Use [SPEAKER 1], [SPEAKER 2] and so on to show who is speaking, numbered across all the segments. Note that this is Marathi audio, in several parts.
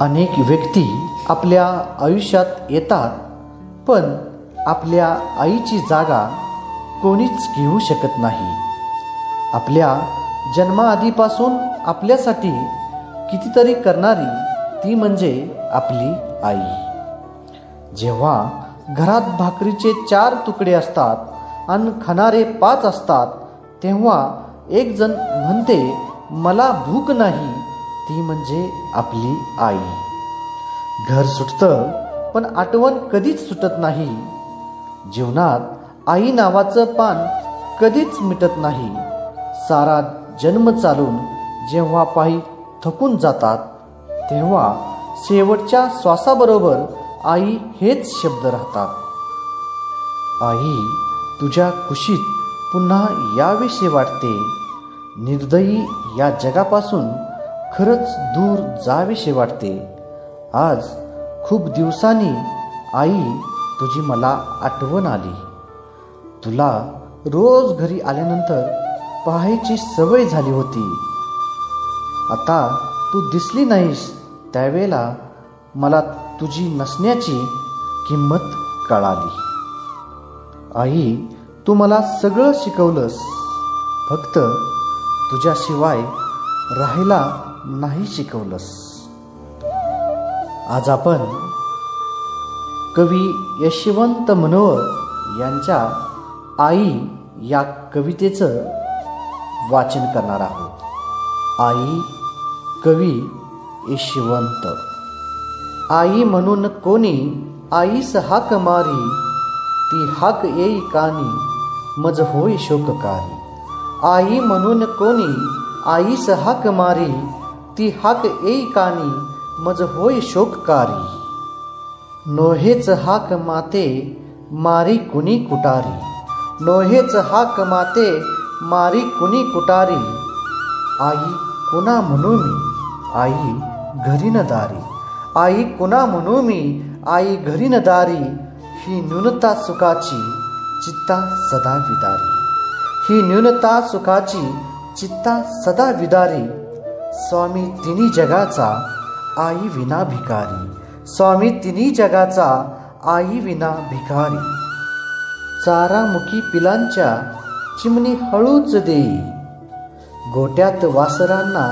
[SPEAKER 1] अनेक व्यक्ती आपल्या आयुष्यात येतात पण आपल्या आईची जागा कोणीच घेऊ शकत नाही. आपल्या जन्माआधीपासून आपल्यासाठी कितीतरी करणारी ती म्हणजे आपली आई. जेव्हा घरात भाकरीचे चार तुकडे असतात आणि खाणारे पाच असतात तेव्हा एक जण म्हणते मला भूक नाही ती म्हणजे आपली आई. घर सुटतं पण आठवण कधीच सुटत नाही. जीवनात आई नावाचं पान कधीच मिटत नाही. सारा जन्म चालून जेव्हा पायी थकून जातात तेव्हा शेवटच्या श्वासाबरोबर आई हेच शब्द राहतात. आई तुझ्या कुशीत पुन्हा याविषयी वाटते. निर्दयी या जगापासून खरंच दूर जावेसे वाटते. आज खूप दिवसांनी आई तुझी मला आठवण आली. तुला रोज घरी आल्यानंतर पाहायची सवय झाली होती. आता तू दिसली नाहीस त्यावेळेला मला तुझी नसण्याची किंमत कळाली. आई तू मला सगळं शिकवलंस. फक्त तुझ्याशिवाय राहायला नाही शिकवलंस. आज आपण कवी यशवंत मनोहर यांच्या आई या कवितेचं वाचन करणार आहोत. आई कवी यशवंत. आई म्हणून कोणी आईस हाक मारी ती हाक येई कानी मज होय शोककारी आई म्हणून कोणी आईस हाक मारी ती हाक येई कानी मज होय शोककारी. नोहेच हाक माते मारी कुणी कुटारी. नोहेच हाक माते मारी कुणी कुटारी. आई कुणा म्हणू मी? आई घरी न दारी. आई कुणा म्हणू मी? आई घरी न दारी. ही न्यूनता सुखाची चित्ता सदा विदारी. ही न्यूनता सुखाची चित्ता सदा विदारी. स्वामी तिन्ही जगाचा आई विना भिकारी. स्वामी तिन्ही जगाचा आई विना भिकारी. चारामुखी पिलांच्या चिमणी हळूच देई गोट्यात वासरांना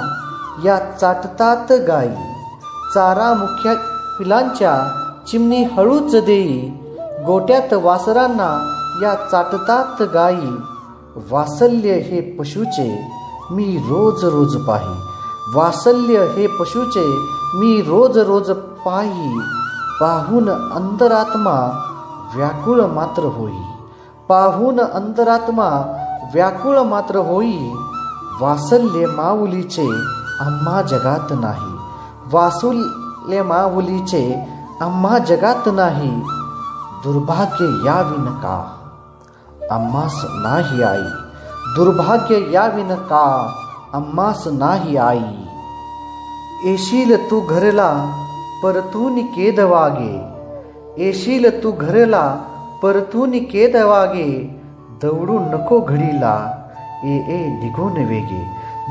[SPEAKER 1] या चाटतात गाई. चारामुख्या पिलांच्या चिमणी हळूच देई गोट्यात वासरांना या चाटतात गाई. वासल्य हे पशुचे मी रोज रोज पाही. वासल्य हे पशुचे मी रोज रोज पाही पाहून अंतरात्मा व्याकुळ मात्र होई. पाहून अंतरात्मा व्याकुळ मात्र होई वासल्य माऊलीचे आम्हा जगात नाही. वासुल्य माऊलीचे आम्हा जगात नाही दुर्भाग्य याविन का? आम्हास नाही आई दुर्भाग्य याविन का? अम्मास नाही आई. येशील तू घरला परतून केद वागे येशील तू घरला परतून केद वागे दौडू नको घडीला ए ए निघून वेगे.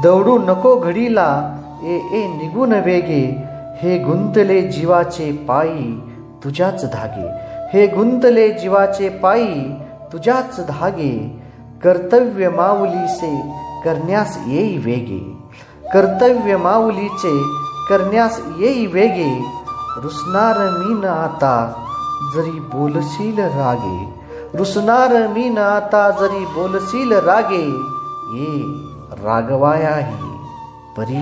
[SPEAKER 1] दौडू नको घडीला ए ए निघून वेगे. हे गुंतले जीवाचे पायी तुझ्याच धागे. हे गुंतले जीवाचे पायी तुझ्याच धागे. कर्तव्य माऊलीसे करण्यास येई वेगे. कर्तव्य माऊलीचे करण्यास येई वेगे. रुसणार मी न आता जरी बोलशील रागे. रुसणार मी न आता जरी बोलशील रागे. ये रागवायाही परी.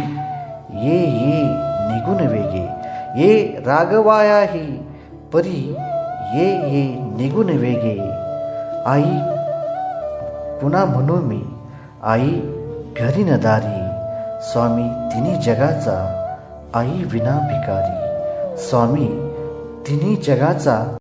[SPEAKER 1] ये ये निघून वेगे. ये रागवायाही परी. ये ये निघून वेगे. आई पुन्हा म्हणू मी. आई घरी न दारी स्वामी तिन्ही जगाचा आई विना भिकारी. स्वामी तिन्ही जगाचा